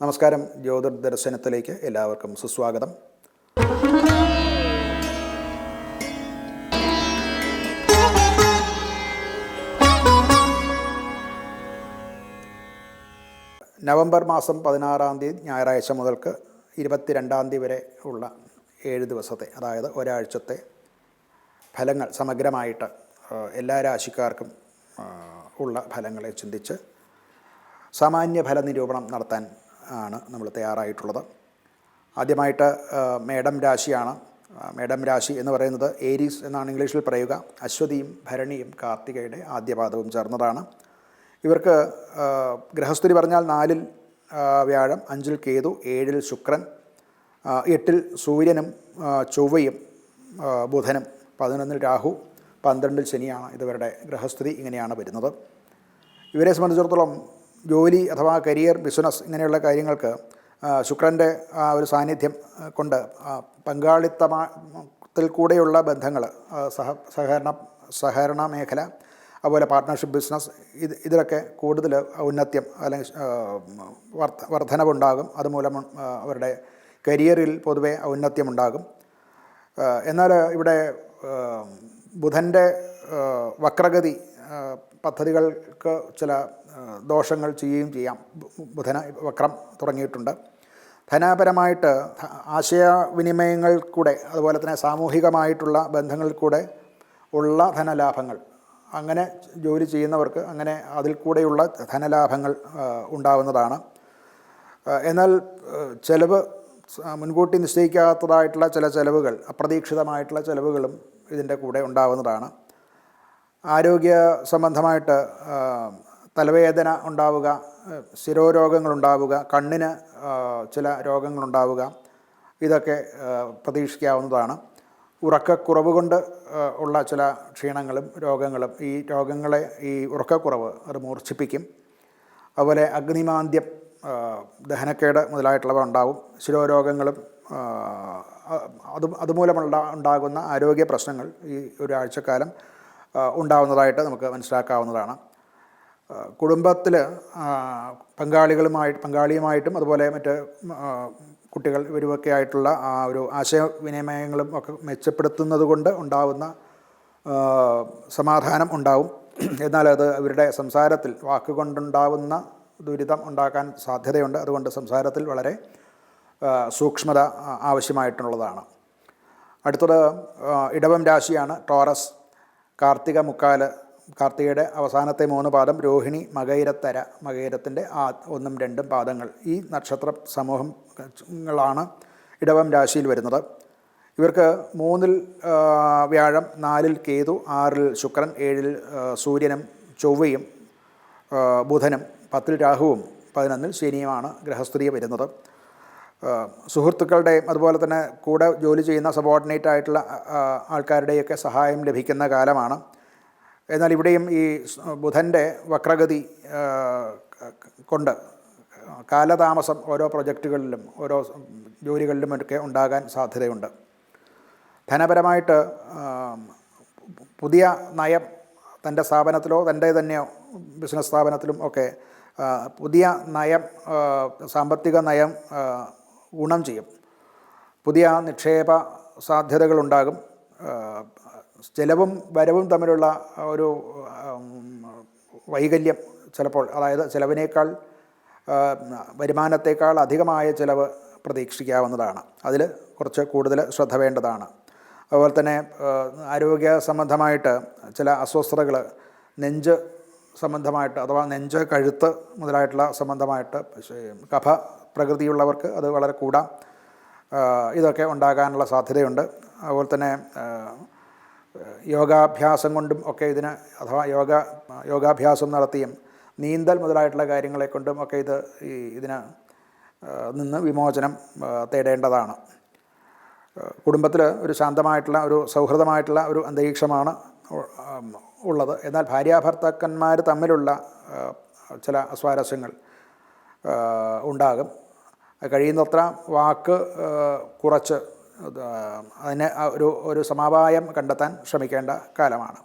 നമസ്കാരം. ജ്യോതിർ ദർശനത്തിലേക്ക് എല്ലാവർക്കും സുസ്വാഗതം. നവംബർ മാസം പതിനാറാം തീയതി ഞായറാഴ്ച മുതൽക്ക് ഇരുപത്തിരണ്ടാം തീയതി വരെ ഉള്ള ഏഴ് ദിവസത്തെ അതായത് ഒരാഴ്ചത്തെ ഫലങ്ങൾ സമഗ്രമായിട്ട് എല്ലാ രാശിക്കാർക്കും ഉള്ള ഫലങ്ങളെ ചിന്തിച്ച് സാമാന്യ ഫല നിരൂപണം നടത്താൻ ആണ് നമ്മൾ തയ്യാറായിട്ടുള്ളത്. ആദ്യമായിട്ട് മേഡം രാശിയാണ്. മേഡം രാശി എന്ന് പറയുന്നത് ഏരീസ് എന്നാണ് ഇംഗ്ലീഷിൽ പറയുക. അശ്വതിയും ഭരണിയും കാർത്തികയുടെ ആദ്യപാദവും ചേർന്നതാണ്. ഇവർക്ക് ഗൃഹസ്ഥിതി പറഞ്ഞാൽ നാലിൽ വ്യാഴം അഞ്ചിൽ കേതു ഏഴിൽ ശുക്രൻ എട്ടിൽ സൂര്യനും ചൊവ്വയും ബുധനും പതിനൊന്നിൽ രാഹു പന്ത്രണ്ടിൽ ശനിയാണ് ഇതുവരുടെ ഗൃഹസ്ഥിതി ഇങ്ങനെയാണ് വരുന്നത്. ഇവരെ സംബന്ധിച്ചിടത്തോളം ജോലി അഥവാ കരിയർ ബിസിനസ് ഇങ്ങനെയുള്ള കാര്യങ്ങൾക്ക് ശുക്രന്റെ ആ ഒരു സാന്നിധ്യം കൊണ്ട് പങ്കാളിത്തത്തിൽ കൂടെയുള്ള ബന്ധങ്ങൾ സഹ സഹകരണ സഹകരണ മേഖല അതുപോലെ പാർട്ട്ണർഷിപ്പ് ബിസിനസ് ഇത് ഇതിലൊക്കെ കൂടുതൽ ഔന്നത്യം അല്ലെങ്കിൽ വർധ വർധനവുണ്ടാകും. അതുമൂലം അവരുടെ കരിയറിൽ പൊതുവേ ഔന്നത്യമുണ്ടാകും. ഉണ്ടാകും എന്നാൽ ഇവിടെ ബുധന്റെ വക്രഗതി പദ്ധതികൾക്ക് ചില ദോഷങ്ങൾ ചെയ്യുകയും ചെയ്യാം. ബുധന വക്രം തുടങ്ങിയിട്ടുണ്ട്. ധനാപരമായിട്ട് ആശയവിനിമയങ്ങൾ കൂടെ അതുപോലെ തന്നെ സാമൂഹികമായിട്ടുള്ള ബന്ധങ്ങൾ കൂടെ ഉള്ള ധനലാഭങ്ങൾ. അങ്ങനെ ജോലി ചെയ്യുന്നവർക്ക് അങ്ങനെ അതിൽ കൂടെയുള്ള ധനലാഭങ്ങൾ ഉണ്ടാകുന്നതാണ് ഉണ്ടാവുന്നതാണ്. എന്നാൽ ചിലവ് മുൻകൂട്ടി നിശ്ചയിക്കാത്തതായിട്ടുള്ള ചില ചിലവുകൾ അപ്രതീക്ഷിതമായിട്ടുള്ള ചിലവുകളും ഇതിന്റെ കൂടെ ഉണ്ടാവുന്നതാണ്. ആരോഗ്യ സംബന്ധമായിട്ട് തലവേദന ഉണ്ടാവുക ശിരോരോഗങ്ങളുണ്ടാവുക കണ്ണിന് ചില രോഗങ്ങളുണ്ടാവുക ഇതൊക്കെ പ്രതീക്ഷിക്കാവുന്നതാണ്. ഉറക്കക്കുറവ് കൊണ്ട് ഉള്ള ചില ക്ഷീണങ്ങളും രോഗങ്ങളും ഈ രോഗങ്ങളെ ഈ ഉറക്കക്കുറവ് അത് മൂർച്ഛിപ്പിക്കും. അതുപോലെ അഗ്നിമാന്ദ്യം ദഹനക്കേട് മുതലായിട്ടുള്ളവ ഉണ്ടാവും. ശിരോരോഗങ്ങളും അത് അതുമൂലമുള്ള ഉണ്ടാകുന്ന ആരോഗ്യ പ്രശ്നങ്ങൾ ഈ ഒരാഴ്ചക്കാലം ഉണ്ടാവുന്നതായിട്ട് നമുക്ക് മനസ്സിലാക്കാവുന്നതാണ്. കുടുംബത്തിൽ പങ്കാളികളുമായി പങ്കാളിയുമായിട്ടും അതുപോലെ മറ്റ് കുട്ടികൾ ഇവരുമൊക്കെ ആയിട്ടുള്ള ആ ഒരു ആശയവിനിമയങ്ങളും ഒക്കെ മെച്ചപ്പെടുത്തുന്നത് കൊണ്ട് ഉണ്ടാവുന്ന സമാധാനം ഉണ്ടാവും. എന്നാൽ അത് അവരുടെ സംസാരത്തിൽ വാക്കുകൊണ്ടുണ്ടാവുന്ന ദുരിതം ഉണ്ടാക്കാൻ സാധ്യതയുണ്ട്. അതുകൊണ്ട് സംസാരത്തിൽ വളരെ സൂക്ഷ്മത ആവശ്യമായിട്ടുള്ളതാണ്. അടുത്തത് ഇടവം രാശിയാണ് ടോറസ്. കാർത്തിക മുക്കാൽ കാർത്തികയുടെ അവസാനത്തെ മൂന്ന് പാദം രോഹിണി മകൈരത്തര മകൈരത്തിന്റെ ആ ഒന്നും രണ്ടും പാദങ്ങൾ. ഈ നക്ഷത്ര സമൂഹങ്ങളാണ് ഇടവം രാശിയിൽ വരുന്നത്. ഇവർക്ക് മൂന്നിൽ വ്യാഴം നാലിൽ കേതു ആറിൽ ശുക്രൻ ഏഴിൽ സൂര്യനും ചൊവ്വയും ബുധനും പത്തിൽ രാഹുവും പതിനൊന്നിൽ ശനിയുമാണ് ഗ്രഹസ്ഥിതി വരുന്നത്. സുഹൃത്തുക്കളുടെയും അതുപോലെ തന്നെ കൂടെ ജോലി ചെയ്യുന്ന സബോർഡിനേറ്റ് ആയിട്ടുള്ള ആൾക്കാരുടെയൊക്കെ സഹായം ലഭിക്കുന്ന കാലമാണ്. എന്നാൽ ഇവിടെയും ഈ ബുധന്റെ വക്രഗതി കൊണ്ട് കാലതാമസം ഓരോ പ്രൊജക്റ്റുകളിലും ഓരോ ജോലികളിലും ഒക്കെ ഉണ്ടാകാൻ സാധ്യതയുണ്ട്. ധനപരമായിട്ട് പുതിയ നയം തന്റെ സ്ഥാപനത്തിലോ തന്റെ തന്നെയോ ബിസിനസ് സ്ഥാപനത്തിലും ഒക്കെ പുതിയ നയം സാമ്പത്തിക നയം ഗുണം ചെയ്യും. പുതിയ നിക്ഷേപ സാധ്യതകളുണ്ടാകും. ചെലവും വരവും തമ്മിലുള്ള ഒരു വൈകല്യം ചിലപ്പോൾ അതായത് ചിലവിനേക്കാൾ വരുമാനത്തേക്കാൾ അധികമായ ചിലവ് പ്രതീക്ഷിക്കാവുന്നതാണ്. അതിൽ കുറച്ച് കൂടുതൽ ശ്രദ്ധ വേണ്ടതാണ്. അതുപോലെ തന്നെ ആരോഗ്യ സംബന്ധമായിട്ട് ചില അസ്വസ്ഥതകൾ നെഞ്ച് സംബന്ധമായിട്ട് അഥവാ നെഞ്ച് കഴുത്ത് മുതലായിട്ടുള്ള സംബന്ധമായിട്ട് കഫ പ്രകൃതിയുള്ളവർക്ക് അത് വളരെ കൂടാം. ഇതൊക്കെ ഉണ്ടാകാനുള്ള സാധ്യതയുണ്ട്. അതുപോലെ തന്നെ യോഗാഭ്യാസം കൊണ്ടും ഒക്കെ ഇതിന് അഥവാ യോഗ യോഗാഭ്യാസം നടത്തിയും നീന്തൽ മുതലായിട്ടുള്ള കാര്യങ്ങളെ കൊണ്ടും ഒക്കെ ഇത് ഈ ഇതിന് നിന്ന് വിമോചനം തേടേണ്ടതാണ്. കുടുംബത്തിൽ ഒരു ശാന്തമായിട്ടുള്ള ഒരു സൗഹൃദമായിട്ടുള്ള ഒരു അന്തരീക്ഷമാണ് ഉള്ളത്. എന്നാൽ ഭാര്യാഭർത്താക്കന്മാർ തമ്മിലുള്ള ചില അസ്വാരസ്യങ്ങൾ ഉണ്ടാകും. കഴിയുന്നത്ര വാക്ക് കുറച്ച് അതിന് ഒരു ഒരു സമവായം കണ്ടെത്താൻ ശ്രമിക്കേണ്ട കാലമാണ്.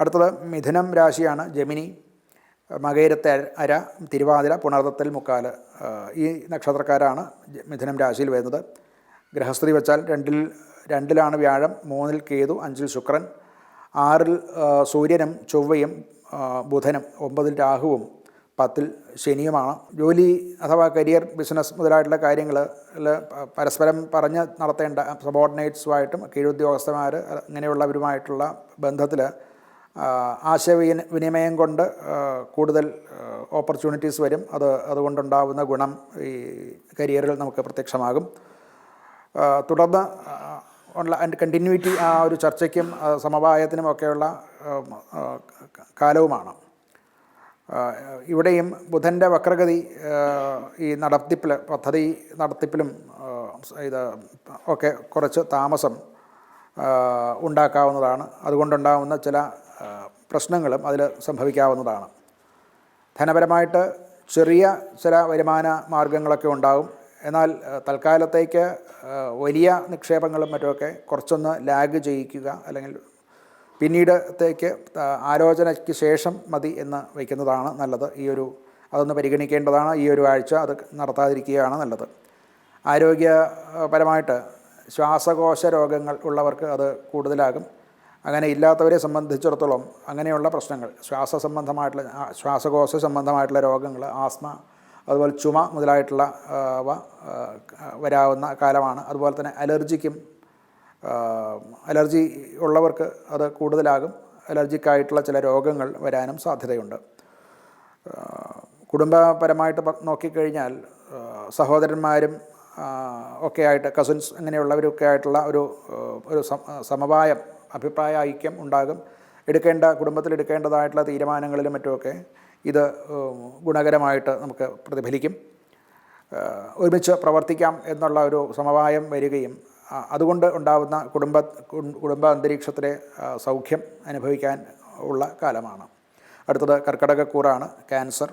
അടുത്തത് മിഥുനം രാശിയാണ് ജമിനി മകയിരത്തെ അര തിരുവാതിര പുണർത്തത്തിൽ മുക്കാൽ ഈ നക്ഷത്രക്കാരാണ് മിഥുനം രാശിയിൽ വരുന്നത്. ഗൃഹസ്ഥിതി വെച്ചാൽ രണ്ടിൽ രണ്ടിലാണ് വ്യാഴം മൂന്നിൽ കേതു അഞ്ചിൽ ശുക്രൻ ആറിൽ സൂര്യനും ചൊവ്വയും ബുധനും ഒമ്പതിൽ രാഹുവും പത്തിൽ ശനിയുമാണ്. ജോലി അഥവാ കരിയർ ബിസിനസ് മുതലായിട്ടുള്ള കാര്യങ്ങൾ പരസ്പരം പറഞ്ഞ് നടത്തേണ്ട സബോർഡിനേറ്റ്സുമായിട്ടും കീഴുദ്യോഗസ്ഥന്മാർ ഇങ്ങനെയുള്ളവരുമായിട്ടുള്ള ബന്ധത്തിൽ ആശയവിനി വിനിമയം കൊണ്ട് കൂടുതൽ ഓപ്പർച്യൂണിറ്റീസ് വരും. അത് അതുകൊണ്ടുണ്ടാകുന്ന ഗുണം ഈ കരിയറിൽ നമുക്ക് പ്രത്യക്ഷമാകും. തുടർന്ന് ഓൺലൈൻ കണ്ടിന്യൂറ്റി ആ ഒരു ചർച്ചയ്ക്കും സമവായത്തിനുമൊക്കെയുള്ള കാലവുമാണ്. ഇവിടെയും ബുധന്റെ വക്രഗതി ഈ നടത്തിപ്പിൽ പദ്ധതി നടത്തിപ്പിലും ഇത് ഒക്കെ കുറച്ച് താമസം ഉണ്ടാക്കാവുന്നതാണ്. അതുകൊണ്ടുണ്ടാകുന്ന ചില പ്രശ്നങ്ങളും അതിൽ സംഭവിക്കാവുന്നതാണ്. ധനപരമായിട്ട് ചെറിയ ചില വരുമാന മാർഗങ്ങളൊക്കെ ഉണ്ടാകും എന്നാൽ തൽക്കാലത്തേക്ക് വലിയ നിക്ഷേപങ്ങളും മറ്റുമൊക്കെ കുറച്ചൊന്ന് ലാഗ് ചെയ്യിക്കുക അല്ലെങ്കിൽ പിന്നീടത്തേക്ക് ആലോചനയ്ക്ക് ശേഷം മതി എന്ന് വയ്ക്കുന്നതാണ് നല്ലത്. ഈ ഒരു അതൊന്ന് പരിഗണിക്കേണ്ടതാണ്. ഈ ഒരു ആഴ്ച അത് നടത്താതിരിക്കുകയാണ് നല്ലത്. ആരോഗ്യപരമായിട്ട് ശ്വാസകോശ രോഗങ്ങൾ ഉള്ളവർക്ക് അത് കൂടുതലാകും. അങ്ങനെ ഇല്ലാത്തവരെ സംബന്ധിച്ചിടത്തോളം അങ്ങനെയുള്ള പ്രശ്നങ്ങൾ ശ്വാസ സംബന്ധമായിട്ടുള്ള ശ്വാസകോശ സംബന്ധമായിട്ടുള്ള രോഗങ്ങൾ ആസ്മ അതുപോലെ ചുമ മുതലായിട്ടുള്ള വരാവുന്ന കാലമാണ്. അതുപോലെ തന്നെ അലർജിക്കും അലർജി ഉള്ളവർക്ക് അത് കൂടുതലാകും. അലർജിക്കായിട്ടുള്ള ചില രോഗങ്ങൾ വരാനും സാധ്യതയുണ്ട്. കുടുംബപരമായിട്ട് നോക്കിക്കഴിഞ്ഞാൽ സഹോദരന്മാരും ഒക്കെ ആയിട്ട് കസിൻസ് അങ്ങനെയുള്ളവരൊക്കെ ആയിട്ടുള്ള ഒരു ഒരു സമവായം അഭിപ്രായ ഐക്യം ഉണ്ടാകും. എടുക്കേണ്ട കുടുംബത്തിൽ എടുക്കേണ്ടതായിട്ടുള്ള തീരുമാനങ്ങളിലും മറ്റുമൊക്കെ ഇത് ഗുണകരമായിട്ട് നമുക്ക് പ്രതിഫലിക്കും. ഒരുമിച്ച് പ്രവർത്തിക്കാം എന്നുള്ള ഒരു സമവായം വരികയും അതുകൊണ്ട് ഉണ്ടാകുന്ന കുടുംബ കുടുംബ അന്തരീക്ഷത്തിലെ സൗഖ്യം അനുഭവിക്കാൻ ഉള്ള കാലമാണ്. അടുത്തത് കർക്കടകക്കൂറാണ് ക്യാൻസർ.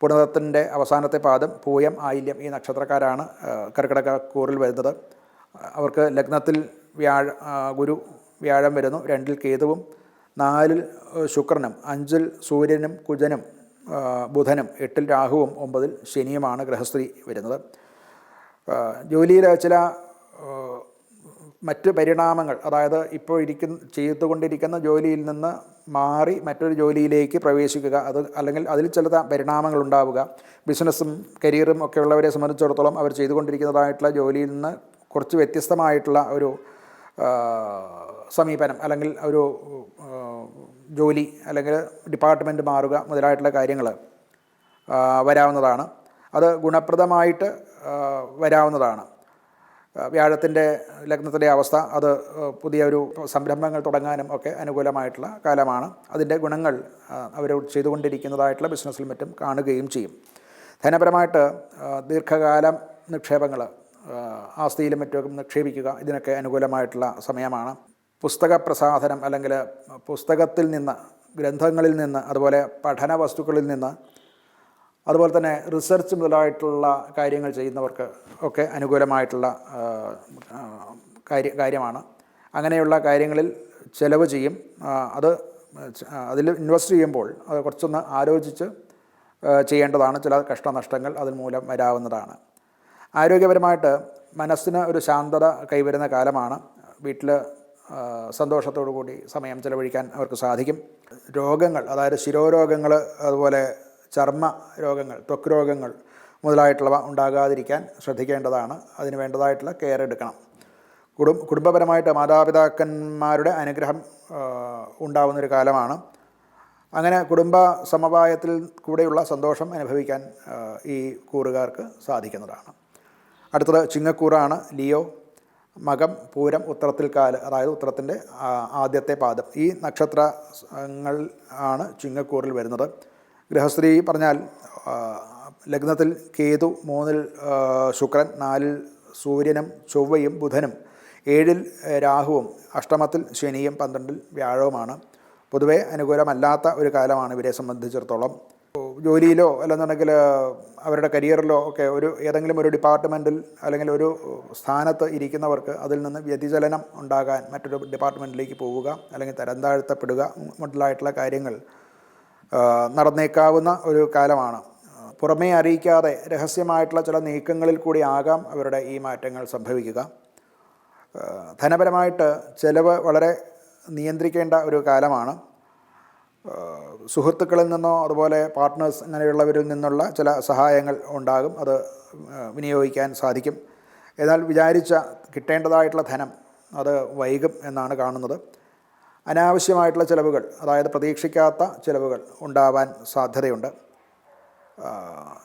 പുണതത്തിന്റെ അവസാനത്തെ പാദം പൂയം ആയില്യം ഈ നക്ഷത്രക്കാരാണ് കർക്കിടകക്കൂറിൽ വരുന്നത്. അവർക്ക് ലഗ്നത്തിൽ വ്യാഴ ഗുരു വ്യാഴം വരുന്നു രണ്ടിൽ കേതുവും നാലിൽ ശുക്രനും അഞ്ചിൽ സൂര്യനും കുജനും ബുധനും എട്ടിൽ രാഹുവും ഒമ്പതിൽ ശനിയുമാണ് ഗൃഹസ്ഥിതി വരുന്നത്. ജോലിയിൽ ചില മറ്റ് പരിണാമങ്ങൾ അതായത് ഇപ്പോൾ ഇരിക്കുന്ന ചെയ്തുകൊണ്ടിരിക്കുന്ന ജോലിയിൽ നിന്ന് മാറി മറ്റൊരു ജോലിയിലേക്ക് പ്രവേശിക്കുക അത് അല്ലെങ്കിൽ അതിൽ ചില പരിണാമങ്ങൾ ഉണ്ടാവുക. ബിസിനസ്സും കരിയറും ഒക്കെ ഉള്ളവരെ സംബന്ധിച്ചിടത്തോളം അവർ ചെയ്തുകൊണ്ടിരിക്കുന്നതായിട്ടുള്ള ജോലിയിൽ നിന്ന് കുറച്ച് വ്യത്യസ്തമായിട്ടുള്ള ഒരു സമീപനം അല്ലെങ്കിൽ ഒരു ജോലി അല്ലെങ്കിൽ ഡിപ്പാർട്ട്മെന്റ് മാറുക മുതലായിട്ടുള്ള കാര്യങ്ങൾ വരാവുന്നതാണ്. അത് ഗുണപ്രദമായിട്ട് വരാവുന്നതാണ്. വ്യാഴത്തിന്റെ ലഗ്നത്തിലെ അവസ്ഥ അത് പുതിയ ഒരു സംരംഭങ്ങൾ തുടങ്ങാനും ഒക്കെ അനുകൂലമായിട്ടുള്ള കാലമാണ്. അതിന്റെ ഗുണങ്ങൾ അവർ ചെയ്തുകൊണ്ടിരിക്കുന്നതായിട്ടുള്ള ബിസിനസ്സിൽ മറ്റും കാണുകയും ചെയ്യും. ധനപരമായിട്ട് ദീർഘകാലം നിക്ഷേപങ്ങൾ ആസ്തിയിലും മറ്റും നിക്ഷേപിക്കുക ഇതിനൊക്കെ അനുകൂലമായിട്ടുള്ള സമയമാണ്. പുസ്തക പ്രസാധനം അല്ലെങ്കിൽ പുസ്തകത്തിൽ നിന്ന് ഗ്രന്ഥങ്ങളിൽ നിന്ന് അതുപോലെ പഠന വസ്തുക്കളിൽ നിന്ന് അതുപോലെ തന്നെ റിസർച്ച് മുതലായിട്ടുള്ള കാര്യങ്ങൾ ചെയ്യുന്നവർക്ക് ഒക്കെ അനുകൂലമായിട്ടുള്ള കാര്യ കാര്യമാണ്. അങ്ങനെയുള്ള കാര്യങ്ങളിൽ ചിലവ് ചെയ്യും. അത് അതിൽ ഇൻവെസ്റ്റ് ചെയ്യുമ്പോൾ അത് കുറച്ചൊന്ന് ആലോചിച്ച് ചെയ്യേണ്ടതാണ്. ചില കഷ്ടനഷ്ടങ്ങൾ അതിൽ മൂലം വരാവുന്നതാണ്. ആരോഗ്യപരമായിട്ട് മനസ്സിന് ഒരു ശാന്തത കൈവരുന്ന കാലമാണ്. വീട്ടിൽ സന്തോഷത്തോടു കൂടി സമയം ചിലവഴിക്കാൻ അവർക്ക് സാധിക്കും. രോഗങ്ങൾ അതായത് ശിരോരോഗങ്ങൾ അതുപോലെ ചർമ്മ രോഗങ്ങൾ ത്വക്ക് രോഗങ്ങൾ മുതലായിട്ടുള്ളവ ഉണ്ടാകാതിരിക്കാൻ ശ്രദ്ധിക്കേണ്ടതാണ്. അതിന് വേണ്ടതായിട്ടുള്ള കെയർ എടുക്കണം. കുടും കുടുംബപരമായിട്ട് മാതാപിതാക്കന്മാരുടെ അനുഗ്രഹം ഉണ്ടാവുന്നൊരു കാലമാണ്. അങ്ങനെ കുടുംബ സമവായത്തിൽ കൂടെയുള്ള സന്തോഷം അനുഭവിക്കാൻ ഈ കൂറുകാർക്ക് സാധിക്കുന്നതാണ്. അടുത്തത് ചിങ്ങക്കൂറാണ്. ലിയോ മകം പൂരം ഉത്തരത്തിൽ കാൽ അതായത് ഉത്തരത്തിന്റെ ആദ്യത്തെ പാദം. ഈ നക്ഷത്രങ്ങൾ ആണ് ചിങ്ങക്കൂറിൽ വരുന്നത്. ഗൃഹസ്ഥിതി പറഞ്ഞാൽ ലഗ്നത്തിൽ കേതു മൂന്നിൽ ശുക്രൻ നാലിൽ സൂര്യനും ചൊവ്വയും ബുധനും ഏഴിൽ രാഹുവും അഷ്ടമത്തിൽ ശനിയും പന്ത്രണ്ടിൽ വ്യാഴവുമാണ്. പൊതുവേ അനുകൂലമല്ലാത്ത ഒരു കാലമാണ് ഇവരെ സംബന്ധിച്ചിടത്തോളം. ജോലിയിലോ അല്ലെന്നുണ്ടെങ്കിൽ അവരുടെ കരിയറിലോ ഒക്കെ ഒരു ഏതെങ്കിലും ഒരു ഡിപ്പാർട്ട്മെന്റിൽ അല്ലെങ്കിൽ ഒരു സ്ഥാനത്ത് ഇരിക്കുന്നവർക്ക് അതിൽ നിന്ന് വ്യതിചലനം ഉണ്ടാകാൻ മറ്റൊരു ഡിപ്പാർട്ട്മെന്റിലേക്ക് പോവുക അല്ലെങ്കിൽ തരം താഴ്ത്തപ്പെടുക മുതലായിട്ടുള്ള കാര്യങ്ങൾ നടന്നേക്കാവുന്ന ഒരു കാലമാണ്. പുറമേ അറിയിക്കാതെ രഹസ്യമായിട്ടുള്ള ചില നീക്കങ്ങളിൽ കൂടി ആകാം അവരുടെ ഈ മാറ്റങ്ങൾ സംഭവിക്കുക. ധനപരമായിട്ട് ചിലവ് വളരെ നിയന്ത്രിക്കേണ്ട ഒരു കാലമാണ്. സുഹൃത്തുക്കളിൽ നിന്നോ അതുപോലെ പാർട്ട്നേഴ്സ് അങ്ങനെയുള്ളവരിൽ നിന്നുള്ള ചില സഹായങ്ങൾ ഉണ്ടാകും. അത് വിനിയോഗിക്കാൻ സാധിക്കും. എന്നാൽ വിചാരിച്ച കിട്ടേണ്ടതായിട്ടുള്ള ധനം അത് വൈകും എന്നാണ് കാണുന്നത്. അനാവശ്യമായിട്ടുള്ള ചിലവുകൾ അതായത് പ്രതീക്ഷിക്കാത്ത ചിലവുകൾ ഉണ്ടാവാൻ സാധ്യതയുണ്ട്.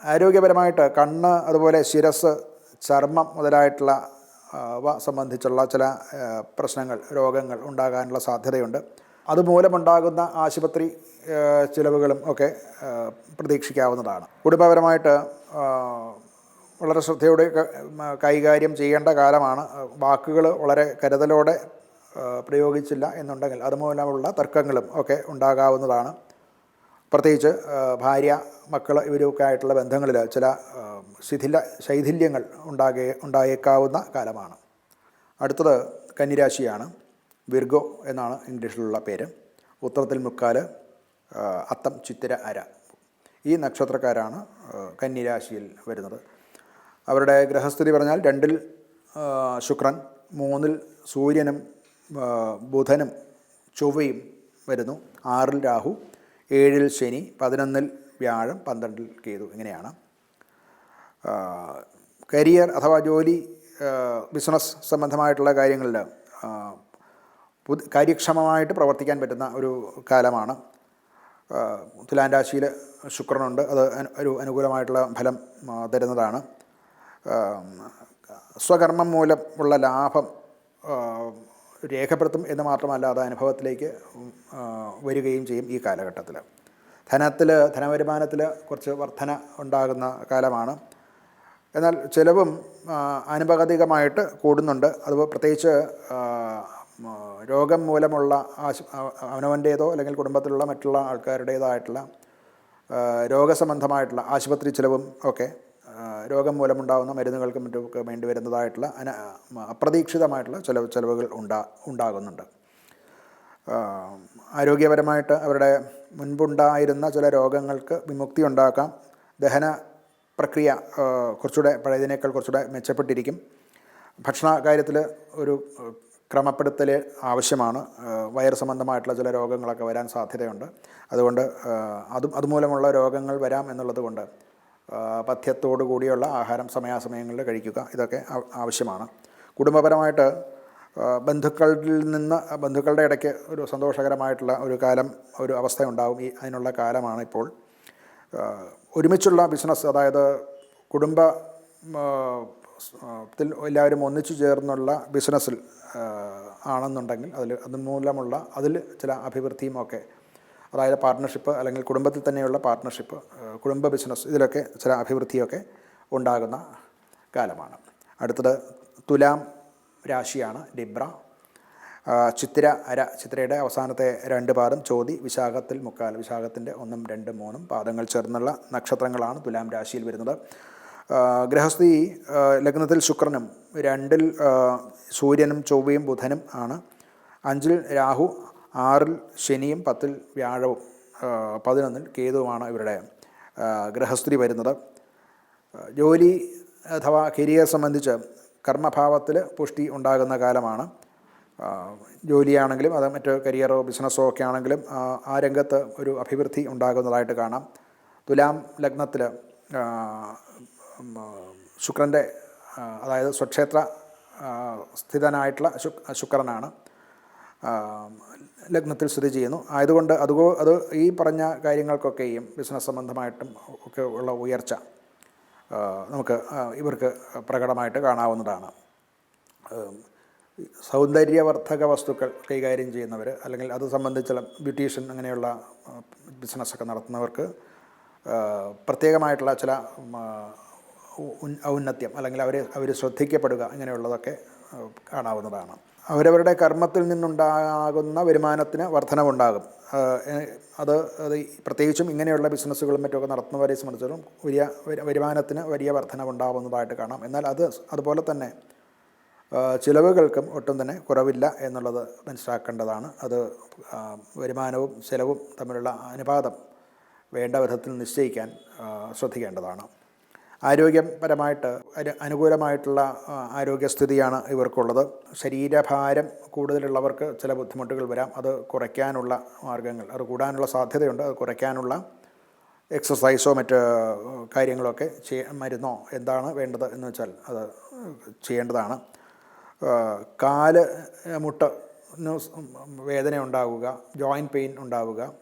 ആരോഗ്യപരമായിട്ട് കണ്ണ് അതുപോലെ ശിരസ് ചർമ്മം മുതലായിട്ടുള്ള സംബന്ധിച്ചുള്ള ചില പ്രശ്നങ്ങൾ രോഗങ്ങൾ ഉണ്ടാകാനുള്ള സാധ്യതയുണ്ട്. അതുമൂലമുണ്ടാകുന്ന ആശുപത്രി ചിലവുകളും ഒക്കെ പ്രതീക്ഷിക്കാവുന്നതാണ്. കുടുംബപരമായിട്ട് വളരെ ശ്രദ്ധയോടെ കൈകാര്യം ചെയ്യേണ്ട കാലമാണ്. വാക്കുകൾ വളരെ കരുതലോടെ പ്രയോഗിച്ചില്ല എന്നുണ്ടെങ്കിൽ അതുമൂലമുള്ള തർക്കങ്ങളും ഒക്കെ ഉണ്ടാകാവുന്നതാണ്. പ്രത്യേകിച്ച് ഭാര്യ മക്കൾ ഇവരൊക്കെ ആയിട്ടുള്ള ബന്ധങ്ങളിൽ ചില ശിഥില ശൈഥില്യങ്ങൾ ഉണ്ടാകെ ഉണ്ടായേക്കാവുന്ന കാലമാണ്. അടുത്തത് കന്നിരാശിയാണ്. വിർഗോ എന്നാണ് ഇംഗ്ലീഷിലുള്ള പേര്. ഉത്തരത്തിൽ മുക്കാൽ അത്തം ചിത്തിര അര. ഈ നക്ഷത്രക്കാരാണ് കന്നിരാശിയിൽ വരുന്നത്. അവരുടെ ഗ്രഹസ്ഥിതി പറഞ്ഞാൽ രണ്ടിൽ ശുക്രൻ മൂന്നിൽ സൂര്യനും ബുധനും ചൊവ്വയും വരുന്നു. ആറിൽ രാഹു ഏഴിൽ ശനി പതിനൊന്നിൽ വ്യാഴം പന്ത്രണ്ടിൽ കേതു. ഇങ്ങനെയാണ്. കരിയർ അഥവാ ജോലി ബിസിനസ് സംബന്ധമായിട്ടുള്ള കാര്യങ്ങളിൽ കാര്യക്ഷമമായിട്ട് പ്രവർത്തിക്കാൻ പറ്റുന്ന ഒരു കാലമാണ്. തുലാം രാശിയിൽ ശുക്രനുണ്ട്. അത് ഒരു അനുകൂലമായിട്ടുള്ള ഫലം തരുന്നതാണ്. സ്വകർമ്മം മൂലം ഉള്ള ലാഭം രേഖപ്പെടുത്തും എന്ന് മാത്രമല്ല അത് അനുഭവത്തിലേക്ക് വരികയും ചെയ്യും ഈ കാലഘട്ടത്തിൽ ധനത്തിൽ ധനവരുമാനത്തിൽ കുറച്ച് വർധന ഉണ്ടാകുന്ന കാലമാണ്. എന്നാൽ ചിലവും അനുപകതികമായിട്ട് കൂടുന്നുണ്ട്. അത് പ്രത്യേകിച്ച് രോഗം മൂലമുള്ള ആശു അവനവന്റേതോ അല്ലെങ്കിൽ കുടുംബത്തിലുള്ള മറ്റുള്ള ആൾക്കാരുടേതായിട്ടുള്ള രോഗസംബന്ധമായിട്ടുള്ള ആശുപത്രി ചിലവും ഒക്കെ രോഗം മൂലമുണ്ടാകുന്ന മരുന്നുകൾക്കും മറ്റുമൊക്കെ വേണ്ടി വരുന്നതായിട്ടുള്ള അന അപ്രതീക്ഷിതമായിട്ടുള്ള ചിലവ് ചിലവുകൾ ഉണ്ടാ ഉണ്ടാകുന്നുണ്ട്. ആരോഗ്യപരമായിട്ട് അവരുടെ മുൻപുണ്ടായിരുന്ന ചില രോഗങ്ങൾക്ക് വിമുക്തി ഉണ്ടാക്കാം. ദഹന പ്രക്രിയ കുറച്ചുകൂടെ പഴയതിനേക്കാൾ കുറച്ചുകൂടെ മെച്ചപ്പെട്ടിരിക്കും. ഭക്ഷണ കാര്യത്തിൽ ഒരു ക്രമപ്പെടുത്തൽ ആവശ്യമാണ്. വയറ് സംബന്ധമായിട്ടുള്ള ചില രോഗങ്ങളൊക്കെ വരാൻ സാധ്യതയുണ്ട്. അതുകൊണ്ട് അതും അതുമൂലമുള്ള രോഗങ്ങൾ വരാം എന്നുള്ളത് കൊണ്ട് പഥ്യത്തോടു കൂടിയുള്ള ആഹാരം സമയാസമയങ്ങളിൽ കഴിക്കുക. ഇതൊക്കെ ആവശ്യമാണ്. കുടുംബപരമായിട്ട് ബന്ധുക്കളിൽ നിന്ന് ബന്ധുക്കളുടെ ഇടയ്ക്ക് ഒരു സന്തോഷകരമായിട്ടുള്ള ഒരു കാലം ഒരു അവസ്ഥ ഉണ്ടാവും ഈ അതിനുള്ള കാലമാണ് ഇപ്പോൾ. ഒരുമിച്ചുള്ള ബിസിനസ് അതായത് കുടുംബ ത്തിൽ എല്ലാവരും ഒന്നിച്ചു ചേർന്നുള്ള ബിസിനസ്സിൽ ആണെന്നുണ്ടെങ്കിൽ അതിൽ അതുമൂലമുള്ള അതിൽ ചില അഭിവൃദ്ധിയും ഒക്കെ അതായത് പാർട്ട്ണർഷിപ്പ് അല്ലെങ്കിൽ കുടുംബത്തിൽ തന്നെയുള്ള പാർട്ട്ണർഷിപ്പ് കുടുംബ ബിസിനസ് ഇതിലൊക്കെ ചില അഭിവൃദ്ധിയൊക്കെ ഉണ്ടാകുന്ന കാലമാണ്. അടുത്തത് തുലാം രാശിയാണ് ഡിബ്ര ചിത്തിര അര ചിത്രയുടെ അവസാനത്തെ രണ്ട് പാദം ചോതി വിശാഖത്തിൽ മുക്കാൽ വിശാഖത്തിന്റെ ഒന്നും രണ്ടും മൂന്നും പാദങ്ങൾ ചേർന്നുള്ള നക്ഷത്രങ്ങളാണ് തുലാം രാശിയിൽ വരുന്നത്. ഗൃഹസ്ഥി ലഗ്നത്തിൽ ശുക്രനും രണ്ടിൽ സൂര്യനും ചൊവ്വയും ബുധനും ആണ്. അഞ്ചിൽ രാഹു ആറിൽ ശനിയും പത്തിൽ വ്യാഴവും പതിനൊന്നിൽ കേതുവുമാണ് ഇവരുടെ ഗ്രഹസ്ഥിതി വരുന്നത്. ജോലി അഥവാ കരിയർ സംബന്ധിച്ച് കർമ്മഭാവത്തിൽ പുഷ്ടി ഉണ്ടാകുന്ന കാലമാണ്. ജോലിയാണെങ്കിലും അത് മറ്റ് കരിയറോ ബിസിനസ്സോ ഒക്കെ ആണെങ്കിലും ആ, രംഗത്ത് ഒരു അഭിവൃദ്ധി ഉണ്ടാകുന്നതായിട്ട് കാണാം. തുലാം ലഗ്നത്തിൽ ശുക്രന്റെ അതായത് സ്വക്ഷേത്ര സ്ഥിതനായിട്ടുള്ള ശുക് ശുക്രനാണ്. ലഗ്നത്തിൽ സ്ഥിതി ചെയ്യുന്നു. ആയതുകൊണ്ട് അതുകോ അത് ഈ പറഞ്ഞ കാര്യങ്ങൾക്കൊക്കെയും ബിസിനസ് സംബന്ധമായിട്ടും ഒക്കെ ഉള്ള ഉയർച്ച നമുക്ക് ഇവർക്ക് പ്രകടമായിട്ട് കാണാവുന്നതാണ്. സൗന്ദര്യവർദ്ധക വസ്തുക്കൾ കൈകാര്യം ചെയ്യുന്നവർ അല്ലെങ്കിൽ അത് സംബന്ധിച്ചുള്ള ബ്യൂട്ടീഷ്യൻ അങ്ങനെയുള്ള ബിസിനസ്സൊക്കെ നടത്തുന്നവർക്ക് പ്രത്യേകമായിട്ടുള്ള ചില ഔന്നത്യം അല്ലെങ്കിൽ അവർ അവർ ശ്രദ്ധിക്കപ്പെടുക ഇങ്ങനെയുള്ളതൊക്കെ കാണാവുന്നതാണ്. അവരവരുടെ കർമ്മത്തിൽ നിന്നുണ്ടാകുന്ന വരുമാനത്തിന് വർധനവുണ്ടാകും. അത് അത് പ്രത്യേകിച്ചും ഇങ്ങനെയുള്ള ബിസിനസ്സുകളും മറ്റുമൊക്കെ നടത്തുന്നവരെ സംബന്ധിച്ചിടത്തോളം വലിയ വരുമാനത്തിന് വലിയ വർധനവുണ്ടാവുന്നതായിട്ട് കാണാം. എന്നാൽ അത് അതുപോലെ തന്നെ ചിലവുകൾക്കും ഒട്ടും തന്നെ കുറവില്ല എന്നുള്ളത് മനസ്സിലാക്കേണ്ടതാണ്. അത് വരുമാനവും ചിലവും തമ്മിലുള്ള അനുപാതം വേണ്ട വിധത്തിൽ നിശ്ചയിക്കാൻ ശ്രദ്ധിക്കേണ്ടതാണ്. ആരോഗ്യപരമായിട്ട് അനുകൂലമായിട്ടുള്ള ആരോഗ്യസ്ഥിതിയാണ് ഇവർക്കുള്ളത്. ശരീരഭാരം കൂടുതലുള്ളവർക്ക് ചില ബുദ്ധിമുട്ടുകൾ വരാം. അത് കുറയ്ക്കാനുള്ള മാർഗങ്ങൾ അത് കൂടാനുള്ള സാധ്യതയുണ്ട്. അത് കുറയ്ക്കാനുള്ള എക്സസൈസോ മറ്റ് കാര്യങ്ങളൊക്കെ ചെയ്യ മരുന്നോ എന്താണ് വേണ്ടത് എന്ന് വെച്ചാൽ അത് ചെയ്യേണ്ടതാണ്. കാൽ മുട്ട് വേദന ഉണ്ടാവുക ജോയിന്റ് പെയിൻ ഉണ്ടാവുക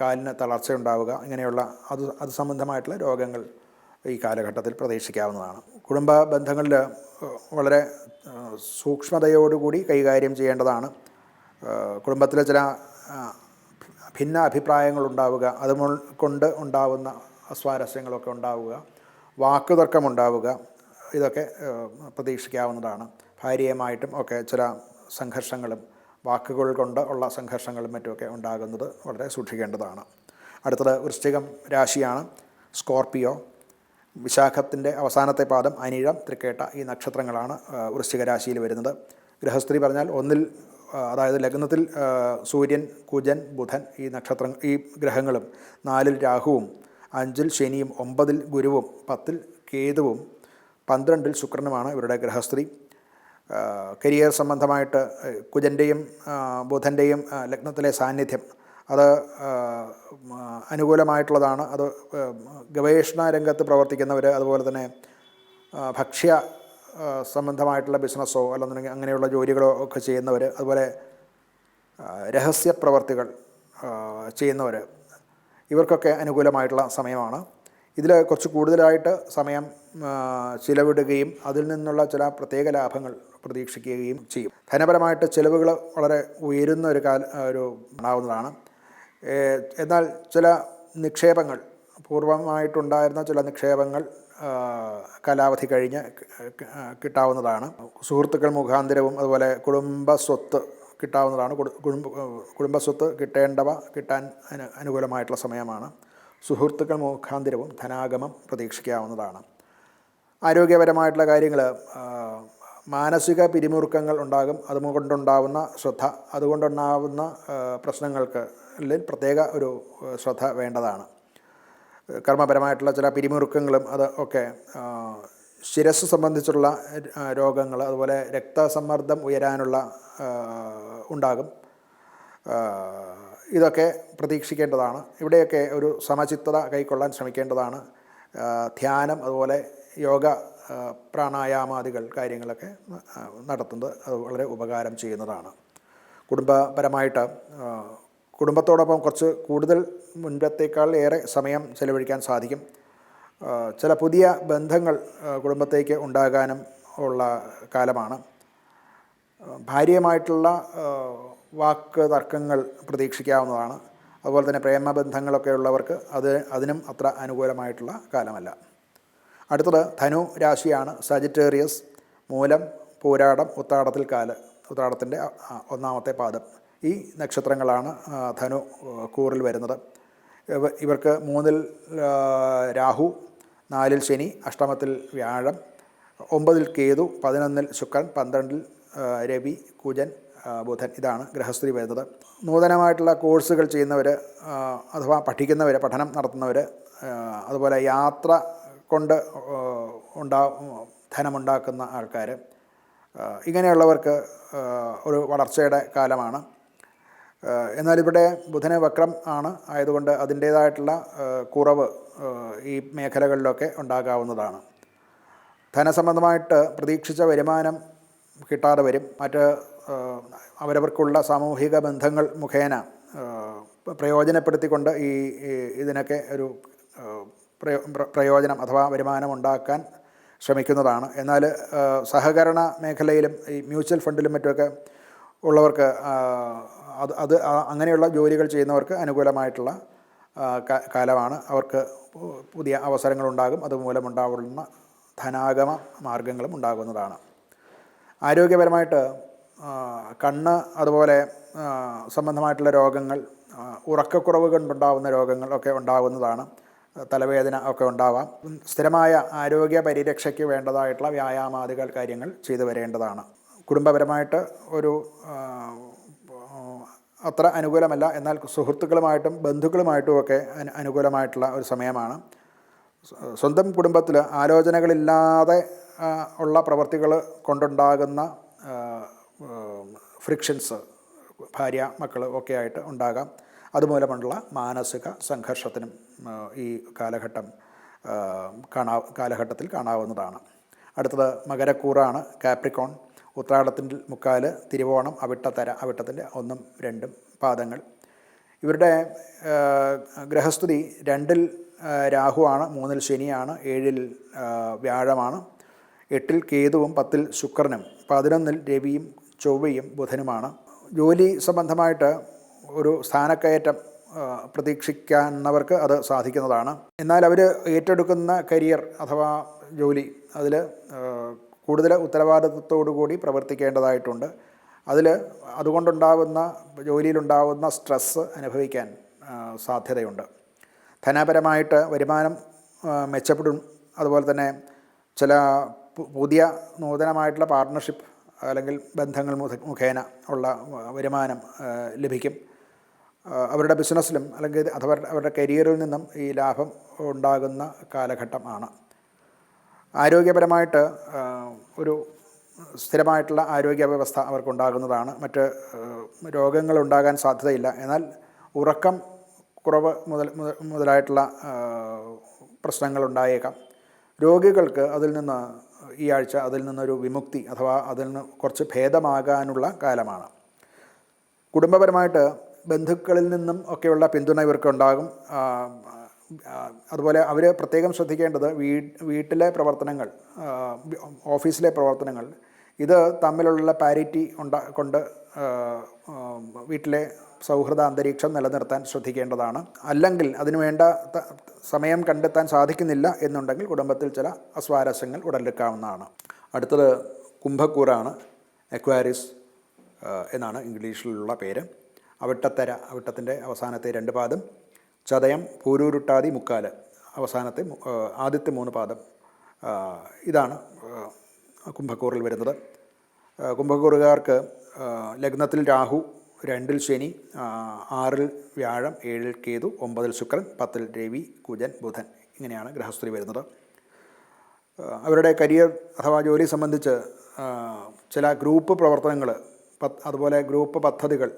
കാലിന് തളർച്ച ഉണ്ടാവുക ഇങ്ങനെയുള്ള അത് അത് സംബന്ധമായിട്ടുള്ള രോഗങ്ങൾ ഈ കാലഘട്ടത്തിൽ പ്രതീക്ഷിക്കാവുന്നതാണ്. കുടുംബ ബന്ധങ്ങളിൽ വളരെ സൂക്ഷ്മതയോടുകൂടി കൈകാര്യം ചെയ്യേണ്ടതാണ്. കുടുംബത്തിലെ ചില ഭിന്ന അഭിപ്രായങ്ങൾ ഉണ്ടാവുക അത് കൊണ്ട് ഉണ്ടാവുന്ന അസ്വാരസ്യങ്ങളൊക്കെ ഉണ്ടാവുക വാക്കുതർക്കമുണ്ടാവുക ഇതൊക്കെ പ്രതീക്ഷിക്കാവുന്നതാണ്. ഭാര്യയുമായിട്ടും ഒക്കെ ചില സംഘർഷങ്ങളും വാക്കുകൾ കൊണ്ട് ഉള്ള സംഘർഷങ്ങളും മറ്റുമൊക്കെ ഉണ്ടാകുന്നത് വളരെ സൂക്ഷിക്കേണ്ടതാണ്. അടുത്തത് വൃശ്ചികം രാശിയാണ്. സ്കോർപ്പിയോ വിശാഖത്തിന്റെ അവസാനത്തെ പാദം അനിഴം തൃക്കേട്ട ഈ നക്ഷത്രങ്ങളാണ് വൃശ്ചികരാശിയിൽ വൃശ്ചിക രാശിയിൽ വരുന്നത്. ഗൃഹസ്ഥിതി പറഞ്ഞാൽ ഒന്നിൽ അതായത് ലഗ്നത്തിൽ സൂര്യൻ കുജൻ ബുധൻ ഈ നക്ഷത്ര ഈ ഗ്രഹങ്ങളും നാലിൽ രാഹുവും അഞ്ചിൽ ശനിയും ഒമ്പതിൽ ഗുരുവും പത്തിൽ കേതുവും പന്ത്രണ്ടിൽ ശുക്രനുമാണ് ഇവരുടെ ഗൃഹസ്ഥിതി കരിയർ സംബന്ധമായിട്ട് കുജന്റെയും ബുധന്റെയും ലഗ്നത്തിലെ സാന്നിധ്യം അത് അനുകൂലമായിട്ടുള്ളതാണ്. അത് ഗവേഷണ രംഗത്ത് പ്രവർത്തിക്കുന്നവർ അതുപോലെ തന്നെ ഭക്ഷ്യ സംബന്ധമായിട്ടുള്ള ബിസിനസ്സോ അല്ലെന്നുണ്ടെങ്കിൽ അങ്ങനെയുള്ള ജോലികളോ ഒക്കെ ചെയ്യുന്നവർ അതുപോലെ രഹസ്യ പ്രവർത്തികൾ ചെയ്യുന്നവർ ഇവർക്കൊക്കെ അനുകൂലമായിട്ടുള്ള സമയമാണ്. ഇതിൽ കുറച്ച് കൂടുതലായിട്ട് സമയം ചിലവിടുകയും അതിൽ നിന്നുള്ള ചില പ്രത്യേക ലാഭങ്ങൾ പ്രതീക്ഷിക്കുകയും ചെയ്യും. ധനപരമായിട്ട് ചിലവുകൾ വളരെ ഉയരുന്ന ഒരു കാല ഒരു ഉണ്ടാവുന്നതാണ് എന്നാൽ ചില നിക്ഷേപങ്ങൾ പൂർവമായിട്ടുണ്ടായിരുന്ന ചില നിക്ഷേപങ്ങൾ കാലാവധി കഴിഞ്ഞ് കിട്ടാവുന്നതാണ്. സുഹൃത്തുക്കൾ മുഖാന്തരവും അതുപോലെ കുടുംബ സ്വത്ത് കിട്ടാവുന്നതാണ് കുടുംബ കുടുംബ സ്വത്ത് കിട്ടേണ്ടവ കിട്ടാൻ അനു അനുകൂലമായിട്ടുള്ള സമയമാണ്. സുഹൃത്തുക്കൾ മുഖാന്തരവും ധനാഗമം പ്രതീക്ഷിക്കാവുന്നതാണ്. ആരോഗ്യപരമായിട്ടുള്ള കാര്യങ്ങൾ മാനസിക പിരിമുറുക്കങ്ങൾ ഉണ്ടാകും. അതുകൊണ്ടുണ്ടാവുന്ന ശ്രദ്ധ അതുകൊണ്ടുണ്ടാവുന്ന പ്രശ്നങ്ങൾക്ക് പ്രത്യേക ഒരു ശ്രദ്ധ വേണ്ടതാണ്. കർമ്മപരമായിട്ടുള്ള ചില പിരിമുറുക്കങ്ങളും അത് ഒക്കെ ശിരസ് സംബന്ധിച്ചുള്ള രോഗങ്ങൾ അതുപോലെ രക്തസമ്മർദ്ദം ഉയരാനുള്ള ഉണ്ടാകും. ഇതൊക്കെ പ്രതീക്ഷിക്കേണ്ടതാണ്. ഇവിടെയൊക്കെ ഒരു സമചിത്തത കൈക്കൊള്ളാൻ ശ്രമിക്കേണ്ടതാണ്. ധ്യാനം അതുപോലെ യോഗ പ്രാണായാമാദികൾ കാര്യങ്ങളൊക്കെ നടത്തുന്നത് അത് വളരെ ഉപകാരം ചെയ്യുന്നതാണ്. കുടുംബപരമായിട്ട് കുടുംബത്തോടൊപ്പം കുറച്ച് കൂടുതൽ മുൻപത്തേക്കാൾ ഏറെ സമയം ചെലവഴിക്കാൻ സാധിക്കും. ചില പുതിയ ബന്ധങ്ങൾ കുടുംബത്തേക്ക് ഉണ്ടാകാനും ഉള്ള കാലമാണ്. ഭാര്യയുമായിട്ടുള്ള വാക്ക് തർക്കങ്ങൾ പ്രതീക്ഷിക്കാവുന്നതാണ്. അതുപോലെ തന്നെ പ്രേമബന്ധങ്ങളൊക്കെ ഉള്ളവർക്ക് അത് അതിനും അത്ര അനുകൂലമായിട്ടുള്ള കാലമല്ല. അടുത്തത് ധനു രാശിയാണ്. സജിറ്റേറിയസ് മൂലം പോരാടം ഉത്താടത്തിൽ കാൽ ഉത്താടത്തിന്റെ ഒന്നാമത്തെ പാദം. ഈ നക്ഷത്രങ്ങളാണ് ധനു കൂറിൽ വരുന്നത്. ഇവർക്ക് മൂന്നിൽ രാഹു നാലിൽ ശനി അഷ്ടമത്തിൽ വ്യാഴം ഒമ്പതിൽ കേതു പതിനൊന്നിൽ ശുക്രൻ പന്ത്രണ്ടിൽ രവി കുജൻ ബുധൻ ഇതാണ് ഗ്രഹസ്ഥിതി വരുന്നത്. നൂതനമായിട്ടുള്ള കോഴ്സുകൾ ചെയ്യുന്നവർ അഥവാ പഠിക്കുന്നവർ പഠനം നടത്തുന്നവർ അതുപോലെ യാത്ര കൊണ്ട് ഉണ്ടാ ധനമുണ്ടാക്കുന്ന ആൾക്കാർ ഇങ്ങനെയുള്ളവർക്ക് ഒരു വളർച്ചയുടെ കാലമാണ്. ഇവിടെ ബുധന വക്രം ആണ് ആയതുകൊണ്ട് അതിന്റേതായിട്ടുള്ള കുറവ് ഈ മേഖലകളിലൊക്കെ ഉണ്ടാകാവുന്നതാണ്. ധനസംബന്ധമായിട്ട് പ്രതീക്ഷിച്ച വരുമാനം കിട്ടാതെ വരും. മറ്റ് അവരവർക്കുള്ള സാമൂഹിക ബന്ധങ്ങൾ മുഖേന പ്രയോജനപ്പെടുത്തിക്കൊണ്ട് ഈ ഇതിനൊക്കെ ഒരു പ്രയോജനം അഥവാ വരുമാനം ഉണ്ടാക്കാൻ ശ്രമിക്കുന്നതാണ്. എന്നാൽ സഹകരണ മേഖലയിലും ഈ മ്യൂച്വൽ ഫണ്ടിലും മറ്റുമൊക്കെ ഉള്ളവർക്ക് അത് അത് അങ്ങനെയുള്ള ജോലികൾ ചെയ്യുന്നവർക്ക് അനുകൂലമായിട്ടുള്ള കാലമാണ്. അവർക്ക് പുതിയ അവസരങ്ങളുണ്ടാകും. അതുമൂലമുണ്ടാവുന്ന ധനാഗമ മാർഗങ്ങളും ഉണ്ടാകുന്നതാണ്. ആരോഗ്യപരമായിട്ട് കണ്ണ് അതുപോലെ സംബന്ധമായിട്ടുള്ള രോഗങ്ങൾ ഉറക്കക്കുറവ് കൊണ്ടുണ്ടാകുന്ന രോഗങ്ങൾ ഒക്കെ ഉണ്ടാകുന്നതാണ്. തലവേദന ഒക്കെ ഉണ്ടാവാം. സ്ഥിരമായ ആരോഗ്യ പരിരക്ഷയ്ക്ക് വേണ്ടതായിട്ടുള്ള വ്യായാമാദികൾ കാര്യങ്ങൾ ചെയ്തു വരേണ്ടതാണ്. കുടുംബപരമായിട്ട് ഒരു അത്ര അനുകൂലമല്ല. എന്നാൽ സുഹൃത്തുക്കളുമായിട്ടും ബന്ധുക്കളുമായിട്ടും ഒക്കെ അനുകൂലമായിട്ടുള്ള ഒരു സമയമാണ്. സ്വന്തം കുടുംബത്തിൽ ആലോചനകളില്ലാതെ ഉള്ള പ്രവർത്തികൾ കൊണ്ടുണ്ടാകുന്ന ഫ്രിക്ഷൻസ് ഭാര്യ മക്കൾ ഒക്കെ ആയിട്ട് ഉണ്ടാകാം. അതുമൂലമുള്ള മാനസിക സംഘർഷത്തിനും ഈ കാലഘട്ടം കാണാ കാലഘട്ടത്തിൽ കാണാവുന്നതാണ്. അടുത്തത് മകരക്കൂറാണ് കാപ്രിക്കോൺ. ഉത്രാടത്തിന്റെ മുക്കാൽ തിരുവോണം അവിട്ടത്തര അവിട്ടത്തിന്റെ ഒന്നും രണ്ടും പാദങ്ങൾ. ഇവരുടെ ഗ്രഹസ്ഥിതി രണ്ടിൽ രാഹുവാണ് മൂന്നിൽ ശനിയാണ് ഏഴിൽ വ്യാഴമാണ് എട്ടിൽ കേതുവും പത്തിൽ ശുക്രനും പതിനൊന്നിൽ രവിയും ചൊവ്വയും ബുധനുമാണ്. ജോലി സംബന്ധമായിട്ട് ഒരു സ്ഥാനക്കയറ്റം പ്രതീക്ഷിക്കാവുന്നവർക്ക് അത് സാധിക്കുന്നതാണ്. എന്നാൽ അവർ ഏറ്റെടുക്കുന്ന കരിയർ അഥവാ ജോലി അതിൽ കൂടുതൽ ഉത്തരവാദിത്വത്തോടു കൂടി പ്രവർത്തിക്കേണ്ടതായിട്ടുണ്ട്. അതിൽ അതുകൊണ്ടുണ്ടാകുന്ന ജോലിയിലുണ്ടാകുന്ന സ്ട്രെസ്സ് അനുഭവിക്കാൻ സാധ്യതയുണ്ട്. ധനപരമായിട്ട് വരുമാനം മെച്ചപ്പെടും. അതുപോലെ തന്നെ ചില പുതിയ നൂതനമായിട്ടുള്ള പാർട്ട്ണർഷിപ്പ് അല്ലെങ്കിൽ ബന്ധങ്ങൾ മുഖ- മുഖേന ഉള്ള വരുമാനം ലഭിക്കും. അവരുടെ ബിസിനസ്സിലും അല്ലെങ്കിൽ അഥവാ അവരുടെ കരിയറിൽ നിന്നും ഈ ലാഭം ഉണ്ടാകുന്ന കാലഘട്ടം ആണ് ആരോഗ്യപരമായിട്ട് ഒരു സ്ഥിരമായിട്ടുള്ള ആരോഗ്യ വ്യവസ്ഥ അവർക്കുണ്ടാകുന്നതാണ്. മറ്റ് രോഗങ്ങൾ രോഗങ്ങളുണ്ടാകാൻ സാധ്യതയില്ല. എന്നാൽ ഉറക്കം കുറവ് മുതൽ മുതലായിട്ടുള്ള പ്രശ്നങ്ങൾ പ്രശ്നങ്ങളുണ്ടായേക്കാം. രോഗികൾക്ക് അതിൽ നിന്ന് ഈ ആഴ്ച അതിൽ നിന്നൊരു വിമുക്തി അഥവാ അതിൽ നിന്ന് കുറച്ച് ഭേദമാകാനുള്ള കാലമാണ്. കുടുംബപരമായിട്ട് ബന്ധുക്കളിൽ നിന്നും ഒക്കെയുള്ള പിന്തുണ ഇവർക്കുണ്ടാകും. ആ, ആ, അതുപോലെ അവർ പ്രത്യേകം ശ്രദ്ധിക്കേണ്ടത് വീ വീട്ടിലെ പ്രവർത്തനങ്ങൾ ഓഫീസിലെ പ്രവർത്തനങ്ങൾ ഇത് തമ്മിലുള്ള പാരിറ്റി ഉണ്ടാ കൊണ്ട് വീട്ടിലെ സൗഹൃദ അന്തരീക്ഷം നിലനിർത്താൻ ശ്രദ്ധിക്കേണ്ടതാണ്. അല്ലെങ്കിൽ അതിനുവേണ്ട സമയം കണ്ടെത്താൻ സാധിക്കുന്നില്ല എന്നുണ്ടെങ്കിൽ കുടുംബത്തിൽ ചില അസ്വാരസ്യങ്ങൾ ഉടലെടുക്കാവുന്നതാണ്. അടുത്തത് കുംഭക്കൂറാണ് എക്വാരിസ് എന്നാണ് ഇംഗ്ലീഷിലുള്ള പേര്. അവിട്ടത്തര അവിട്ടത്തിന്റെ അവസാനത്തെ രണ്ട് പാദം. ചതയം പൂരൂരുട്ടാതി മുക്കാൽ. അവസാനത്തെ ആദ്യത്തെ മൂന്ന് പാദം ഇതാണ് കുംഭക്കൂറിൽ വരുന്നത്. കുംഭക്കൂറുകാർക്ക് ലഗ്നത്തിൽ രാഹു രണ്ടിൽ ശനി ആറിൽ വ്യാഴം ഏഴിൽ കേതു ഒമ്പതിൽ ശുക്രൻ പത്തിൽ രവി കുജൻ ബുധൻ ഇങ്ങനെയാണ് ഗൃഹസ്ഥിതി വരുന്നത്. അവരുടെ കരിയർ അഥവാ ജോലി സംബന്ധിച്ച് ചില ഗ്രൂപ്പ് പ്രവർത്തനങ്ങൾ അതുപോലെ ഗ്രൂപ്പ് പദ്ധതികൾ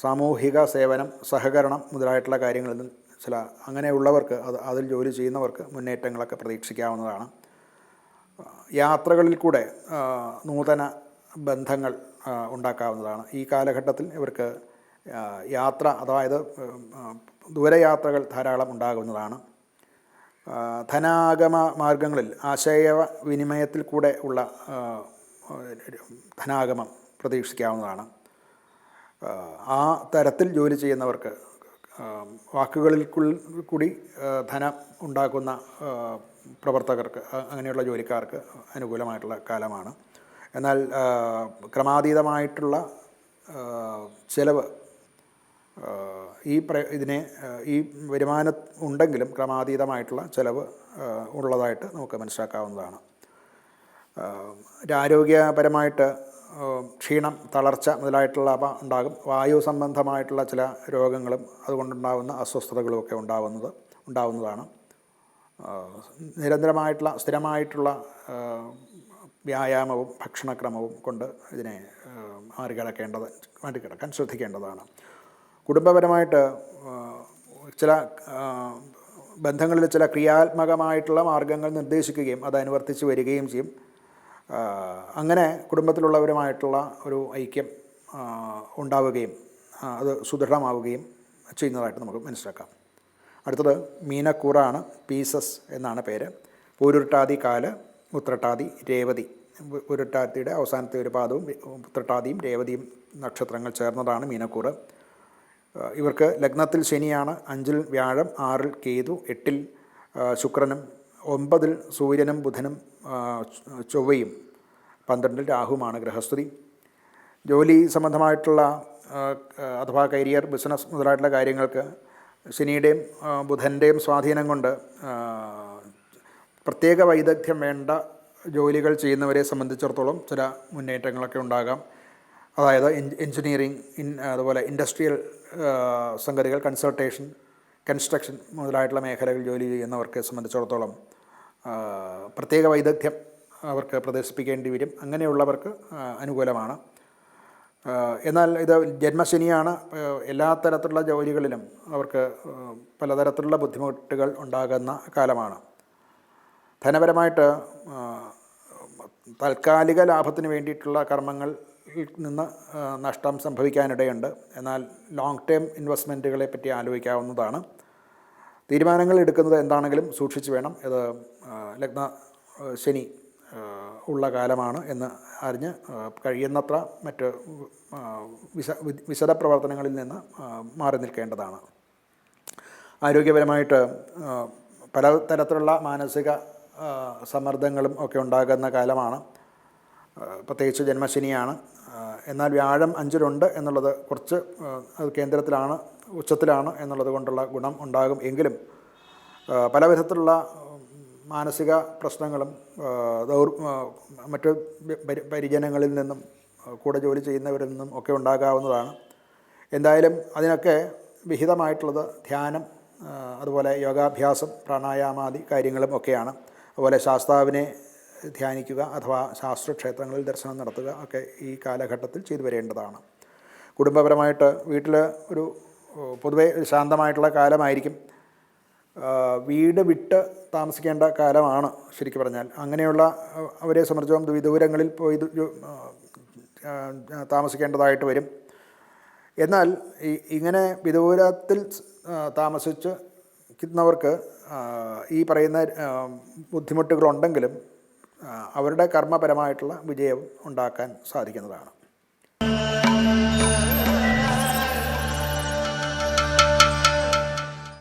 സാമൂഹിക സേവനം സഹകരണം മുതലായിട്ടുള്ള കാര്യങ്ങളിൽ നിന്ന് ചില അങ്ങനെയുള്ളവർക്ക് അത് അതിൽ ജോലി ചെയ്യുന്നവർക്ക് മുന്നേറ്റങ്ങളൊക്കെ പ്രതീക്ഷിക്കാവുന്നതാണ്. യാത്രകളിൽ കൂടെ നൂതന ബന്ധങ്ങൾ ഉണ്ടാക്കാവുന്നതാണ്. ഈ കാലഘട്ടത്തിൽ ഇവർക്ക് യാത്ര അതായത് ദൂരയാത്രകൾ ധാരാളം ഉണ്ടാകുന്നതാണ്. ധനാഗമ മാർഗങ്ങളിൽ ആശയ വിനിമയത്തിൽ കൂടെ ഉള്ള ധനാഗമം പ്രതീക്ഷിക്കാവുന്നതാണ്. ആ, തരത്തിൽ ജോലി ചെയ്യുന്നവർക്ക് വാക്കുകളിൽ കൂടി ധനം ഉണ്ടാക്കുന്ന പ്രവർത്തകർക്ക് അങ്ങനെയുള്ള ജോലിക്കാർക്ക് അനുകൂലമായിട്ടുള്ള കാലമാണ്. എന്നാൽ ക്രമാതീതമായിട്ടുള്ള ചിലവ് ഈ പ്ര ഇതിനെ ഈ വരുമാനം ഉണ്ടെങ്കിലും ക്രമാതീതമായിട്ടുള്ള ചിലവ് ഉള്ളതായിട്ട് നമുക്ക് മനസ്സിലാക്കാവുന്നതാണ്. ആരോഗ്യപരമായിട്ട് ക്ഷീണം തളർച്ച മുതലായിട്ടുള്ള അവ ഉണ്ടാകും. വായു സംബന്ധമായിട്ടുള്ള ചില രോഗങ്ങളും അതുകൊണ്ടുണ്ടാകുന്ന അസ്വസ്ഥതകളും ഒക്കെ ഉണ്ടാകുന്നതാണ് നിരന്തരമായിട്ടുള്ള സ്ഥിരമായിട്ടുള്ള വ്യായാമവും ഭക്ഷണക്രമവും കൊണ്ട് ഇതിനെ മാറികിടക്കേണ്ടത് മറികടക്കാൻ ശ്രദ്ധിക്കേണ്ടതാണ്. കുടുംബപരമായിട്ട് ചില ബന്ധങ്ങളിൽ ചില ക്രിയാത്മകമായിട്ടുള്ള മാർഗങ്ങൾ നിർദ്ദേശിക്കുകയും അത് അനുവർത്തിച്ച് വരികയും ചെയ്യും. അങ്ങനെ കുടുംബത്തിലുള്ളവരുമായിട്ടുള്ള ഒരു ഐക്യം ഉണ്ടാവുകയും അത് സുദൃഢമാവുകയും ചെയ്യുന്നതായിട്ട് നമുക്ക് മനസ്സിലാക്കാം. അടുത്തത് മീനക്കൂറാണ് പീസസ് എന്നാണ് പേര്. പൂരുട്ടാതി കാൽ ഉത്രട്ടാതി രേവതി. പൂരുട്ടാതിയുടെ അവസാനത്തെ ഒരു പാദവും ഉത്രട്ടാതിയും രേവതിയും നക്ഷത്രങ്ങൾ ചേർന്നതാണ് മീനക്കൂറ്. ഇവർക്ക് ലഗ്നത്തിൽ ശനിയാണ് അഞ്ചിൽ വ്യാഴം ആറിൽ കേതു എട്ടിൽ ശുക്രനും ഒമ്പതിൽ സൂര്യനും ബുധനും ചൊവ്വയും പന്ത്രണ്ടിൽ രാഹുമാണ് ഗൃഹസ്ഥിതി ജോലി സംബന്ധമായിട്ടുള്ള അഥവാ കരിയർ ബിസിനസ് മുതലായിട്ടുള്ള കാര്യങ്ങൾക്ക് ശനിയുടെയും ബുധന്റെയും സ്വാധീനം കൊണ്ട് പ്രത്യേക വൈദഗ്ധ്യം വേണ്ട ജോലികൾ ചെയ്യുന്നവരെ സംബന്ധിച്ചിടത്തോളം ചില മുന്നേറ്റങ്ങളൊക്കെ ഉണ്ടാകാം. അതായത് എഞ്ചിനീയറിംഗ് ഇൻ അതുപോലെ ഇൻഡസ്ട്രിയൽ സംഗതികൾ കൺസൾട്ടേഷൻ കൺസ്ട്രക്ഷൻ മുതലായിട്ടുള്ള മേഖലകളിൽ ജോലി ചെയ്യുന്നവർക്ക് സംബന്ധിച്ചിടത്തോളം പ്രത്യേക വൈദഗ്ധ്യം അവർക്ക് പ്രദർശിപ്പിക്കേണ്ടി വരും. അങ്ങനെയുള്ളവർക്ക് അനുകൂലമാണ്. എന്നാൽ ഇത് ജന്മശനിയാണ്. എല്ലാ തരത്തിലുള്ള ജോലികളിലും അവർക്ക് പലതരത്തിലുള്ള ബുദ്ധിമുട്ടുകൾ ഉണ്ടാകുന്ന കാലമാണ്. ധനപരമായിട്ട് താൽക്കാലിക ലാഭത്തിന് വേണ്ടിയിട്ടുള്ള കർമ്മങ്ങളിൽ നിന്ന് നഷ്ടം സംഭവിക്കാനിടയുണ്ട്. എന്നാൽ ലോങ് ടേം ഇൻവെസ്റ്റ്മെന്റുകളെ പറ്റി ആലോചിക്കാവുന്നതാണ്. തീരുമാനങ്ങൾ എടുക്കുന്നത് എന്താണെങ്കിലും സൂക്ഷിച്ച് വേണം. ഇത് ലഗ്ന ശനി ഉള്ള കാലമാണ് എന്ന് അറിഞ്ഞ് കഴിയുന്നത്ര മറ്റ് വിശ വിശദ പ്രവർത്തനങ്ങളിൽ നിന്ന് മാറി നിൽക്കേണ്ടതാണ്. ആരോഗ്യപരമായിട്ട് പല തരത്തിലുള്ള മാനസിക സമ്മർദ്ദങ്ങളും ഒക്കെ ഉണ്ടാകുന്ന കാലമാണ്. പ്രത്യേകിച്ച് ജന്മശനിയാണ്. എന്നാൽ വ്യാഴം അഞ്ചിലുണ്ട് എന്നുള്ളത് കുറച്ച് അത് കേന്ദ്രത്തിലാണ് ഉച്ചത്തിലാണ് എന്നുള്ളത് കൊണ്ടുള്ള ഗുണം ഉണ്ടാകും എങ്കിലും പലവിധത്തിലുള്ള പല വിധത്തിലുള്ള മാനസിക പ്രശ്നങ്ങളും ദൗർ മറ്റ് പരിജനങ്ങളിൽ നിന്നും കൂടെ ജോലി ചെയ്യുന്നവരിൽ നിന്നും ഒക്കെ ഉണ്ടാകാവുന്നതാണ്. എന്തായാലും അതിനൊക്കെ വിഹിതമായിട്ടുള്ളത് ധ്യാനം അതുപോലെ യോഗാഭ്യാസം പ്രാണായാമാദി കാര്യങ്ങളും ഒക്കെയാണ്. അതുപോലെ ശാസ്താവിനെ ധ്യാനിക്കുക അഥവാ ശാസ്ത്രക്ഷേത്രങ്ങളിൽ ദർശനം നടത്തുക ഒക്കെ ഈ കാലഘട്ടത്തിൽ ചെയ്തു വരേണ്ടതാണ്. കുടുംബപരമായിട്ട് വീട്ടിൽ ഒരു പൊതുവേ ശാന്തമായിട്ടുള്ള കാലമായിരിക്കും. വീട് വിട്ട് താമസിക്കേണ്ട കാലമാണ് ശരിക്കും പറഞ്ഞാൽ. അങ്ങനെയുള്ള അവരെ സംബന്ധിച്ചോളം വിദൂരങ്ങളിൽ പോയി താമസിക്കേണ്ടതായിട്ട് വരും. എന്നാൽ ഇങ്ങനെ വിദൂരത്തിൽ താമസിച്ച് ക്കുന്നവർക്ക് ഈ പറയുന്ന ബുദ്ധിമുട്ടുകളുണ്ടെങ്കിലും അവരുടെ കർമ്മപരമായിട്ടുള്ള വിജയം ഉണ്ടാക്കാൻ സാധിക്കുന്നതാണ്.